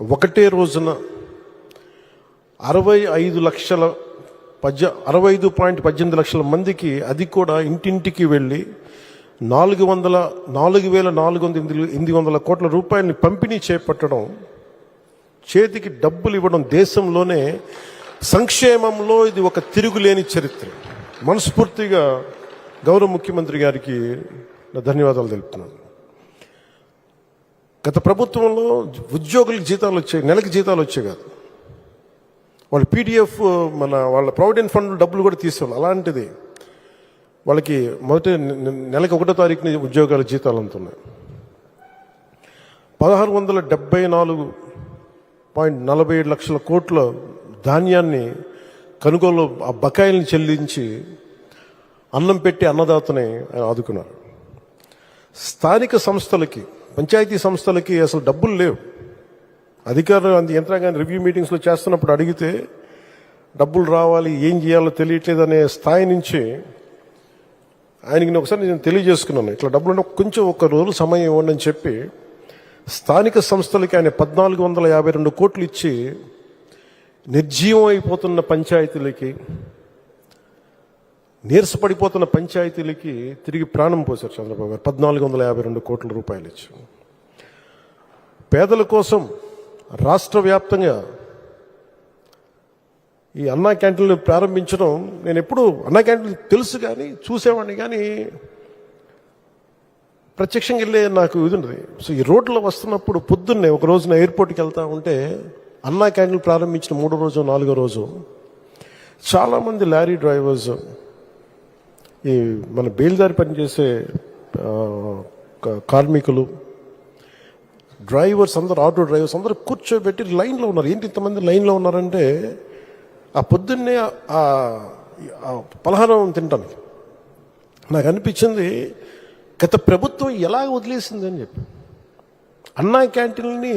ఒకటే రోజున అరవై ఐదు లక్షల పద్య అరవై ఐదు పాయింట్ పద్దెనిమిది లక్షల మందికి అది కూడా ఇంటింటికి వెళ్ళి నాలుగు వందల నాలుగు వేల నాలుగు వందల ఎనిమిది వందల కోట్ల రూపాయలని పంపిణీ చేపట్టడం చేతికి డబ్బులు ఇవ్వడం దేశంలోనే సంక్షేమంలో ఇది ఒక తిరుగులేని చరిత్ర. మనస్ఫూర్తిగా గౌరవ ముఖ్యమంత్రి గారికి ధన్యవాదాలు తెలుపుతున్నాను. గత ప్రభుత్వంలో ఉద్యోగులకు జీతాలు వచ్చాయి నెలకి జీతాలు వచ్చాయి కాదు. వాళ్ళు పీడిఎఫ్ మన వాళ్ళ ప్రావిడెంట్ ఫండ్ డబ్బులు కూడా తీసుకోవాలి అలాంటిది వాళ్ళకి మొదటి నెలకి ఒకటో తారీఖున ఉద్యోగాల జీతాలు అందుతున్నాయి. పదహారు వందల డెబ్బై నాలుగు పాయింట్ నలభై ఏడు లక్షల కోట్ల ధాన్యాన్ని కనుగోలు ఆ బకాయిల్ని చెల్లించి అన్నం పెట్టి అన్నదాతని ఆయన ఆదుకున్నారు. స్థానిక సంస్థలకి పంచాయతీ సంస్థలకి అసలు డబ్బులు లేవు. అధికారులు అంత యంత్రాంగాన్ని రివ్యూ మీటింగ్స్లో చేస్తున్నప్పుడు అడిగితే డబ్బులు రావాలి ఏం చేయాలో తెలియట్లేదు అనే స్థాయి నుంచి ఆయనకి నేను ఒకసారి నేను తెలియజేసుకున్నాను. ఇట్లా డబ్బులు కొంచెం ఒక రోజు సమయం ఇవ్వండి అని చెప్పి స్థానిక సంస్థలకి ఆయన పద్నాలుగు వందల యాభై రెండు కోట్లు ఇచ్చి నిర్జీవం అయిపోతున్న పంచాయతీలకి నీరసపడిపోతున్న పంచాయతీలకి తిరిగి ప్రాణం పోశారు చంద్రబాబు గారు. పద్నాలుగు వందల యాభై రెండు కోట్ల రూపాయలు ఇచ్చి పేదల కోసం రాష్ట్ర వ్యాప్తంగా ఈ అన్నా క్యాంటీన్లు ప్రారంభించడం నేను ఎప్పుడు అన్నా క్యాంటీన్లు తెలుసు కానీ చూసేవాడిని కానీ ప్రత్యక్షంగా వెళ్ళే నాకు ఇది ఉండదు. సో ఈ రోడ్లో వస్తున్నప్పుడు పొద్దున్నే ఒక రోజున ఎయిర్పోర్ట్కి వెళ్తా ఉంటే అన్నా క్యాంటీన్లు ప్రారంభించిన మూడో రోజు నాలుగో రోజు చాలామంది లారీ డ్రైవర్స్ ఈ మన బేల్దారి పనిచేసే కార్మికులు డ్రైవర్స్ అందరు ఆటో డ్రైవర్స్ అందరూ కూర్చోబెట్టి లైన్లో ఉన్నారు. ఏంటి ఇంతమంది లైన్లో ఉన్నారంటే ఆ పొద్దున్నే ఆ పలహారం తింటాను నాకు అనిపించింది గత ప్రభుత్వం ఎలా వదిలేసింది అని చెప్పి. అన్నా క్యాంటీన్ని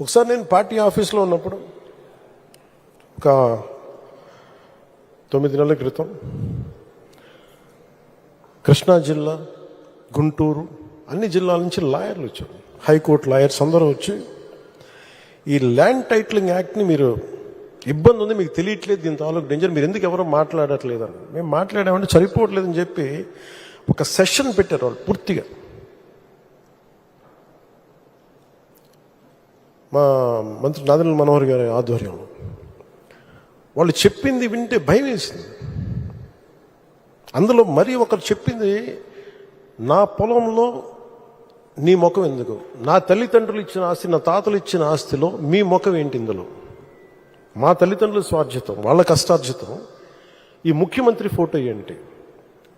ఒకసారి నేను పార్టీ ఆఫీస్లో ఉన్నప్పుడు ఒక తొమ్మిది నెలల క్రితం కృష్ణా జిల్లా గుంటూరు అన్ని జిల్లాల నుంచి లాయర్లు వచ్చారు. హైకోర్టు లాయర్స్ అందరూ వచ్చి ఈ ల్యాండ్ టైటిలింగ్ యాక్ట్ని మీరు ఇబ్బంది ఉంది మీకు తెలియట్లేదు దీని తాలూకు డేంజర్ మీరు ఎందుకు ఎవరో మాట్లాడట్లేదు అని. మేము మాట్లాడామంటే సరిపోవట్లేదని చెప్పి ఒక సెషన్ పెట్టారు వాళ్ళు పూర్తిగా. మా మంత్రి నాదల మనోహర్ గారి ఆధ్వర్యంలో. వాళ్ళు చెప్పింది వింటే భయం వేసింది. అందులో మరీ ఒకరు చెప్పింది నా పొలంలో నీ ముఖం ఎందుకు? నా తల్లిదండ్రులు ఇచ్చిన ఆస్తి నా తాతలు ఇచ్చిన ఆస్తిలో మీ ముఖం ఏంటి ఇందులో? మా తల్లిదండ్రుల స్వార్జితం వాళ్ళ కష్టార్జితం. ఈ ముఖ్యమంత్రి ఫోటో ఏంటి?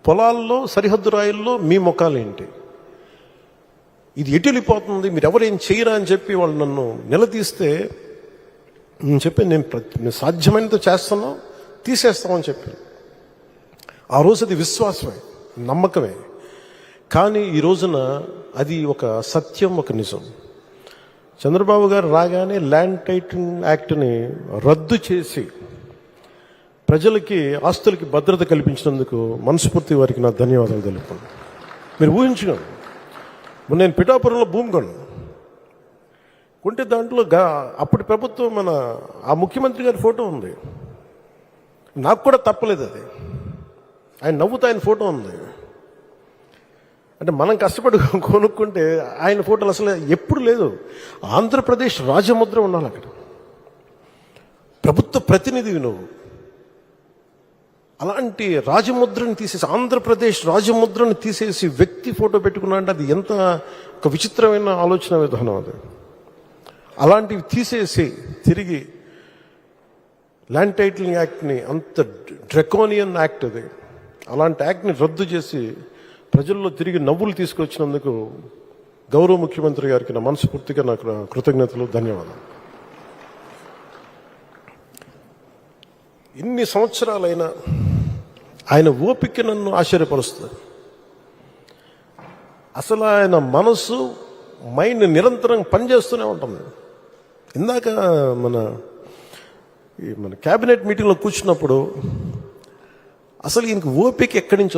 పొలాల్లో సరిహద్దు రాయల్లో మీ ముఖాలు ఏంటి? ఇది ఎటు వెళ్ళిపోతుంది? మీరు ఎవరేం చేయరా అని చెప్పి వాళ్ళు నన్ను నిలదీస్తే నేను చెప్పి నేను ప్ర- సాధ్యమైనంత చేస్తాను తీసేస్తామని చెప్పి ఆ రోజు అది విశ్వాసమే నమ్మకమే. కానీ ఈ రోజున అది ఒక సత్యం ఒక నిజం. చంద్రబాబు గారు రాగానే ల్యాండ్ టైటింగ్ యాక్ట్ని రద్దు చేసి ప్రజలకి ఆస్తులకి భద్రత కల్పించినందుకు మనస్ఫూర్తి వారికి నా ధన్యవాదాలు తెలుపుతాను మీరు ఊహించుకోండి. నేను పిఠాపురంలో భూమి కొన్నాను కొంటే దాంట్లో గా అప్పటి ప్రభుత్వం మన ఆ ముఖ్యమంత్రి గారి ఫోటో ఉంది. నాకు కూడా తప్పలేదు అది. ఆయన నవ్వుతూ ఆయన ఫోటో ఉంది. అంటే మనం కష్టపడి కొనుక్కుంటే ఆయన ఫోటోలు అసలు ఎప్పుడు లేదు. ఆంధ్రప్రదేశ్ రాజముద్ర ఉండాలి అక్కడ. ప్రభుత్వ ప్రతినిధివి నువ్వు. అలాంటి రాజముద్రని తీసేసి ఆంధ్రప్రదేశ్ రాజముద్రని తీసేసి వ్యక్తి ఫోటో పెట్టుకున్నా అంటే అది ఎంత ఒక విచిత్రమైన ఆలోచన విధానం అది. అలాంటివి తీసేసి తిరిగి ల్యాండ్ టైటిలింగ్ యాక్ట్ని అంత డ్రెకోనియన్ యాక్ట్ అది. అలాంటి యాక్ట్ని రద్దు చేసి ప్రజల్లో తిరిగి నవ్వులు తీసుకొచ్చినందుకు గౌరవ ముఖ్యమంత్రి గారికి నా మనస్ఫూర్తిగా నాకు కృతజ్ఞతలు ధన్యవాదాలు. ఇన్ని సంవత్సరాలైనా ఆయన ఓపిక నన్ను ఆశ్చర్యపరుస్తుంది. అసలు ఆయన మనసు మైండ్ నిరంతరం పనిచేస్తూనే ఉంటుంది. ఇందాక మన ఈ మన క్యాబినెట్ మీటింగ్లో కూర్చున్నప్పుడు అసలు ఈయనకి ఓపిక ఎక్కడి నుంచి వస్తుంది?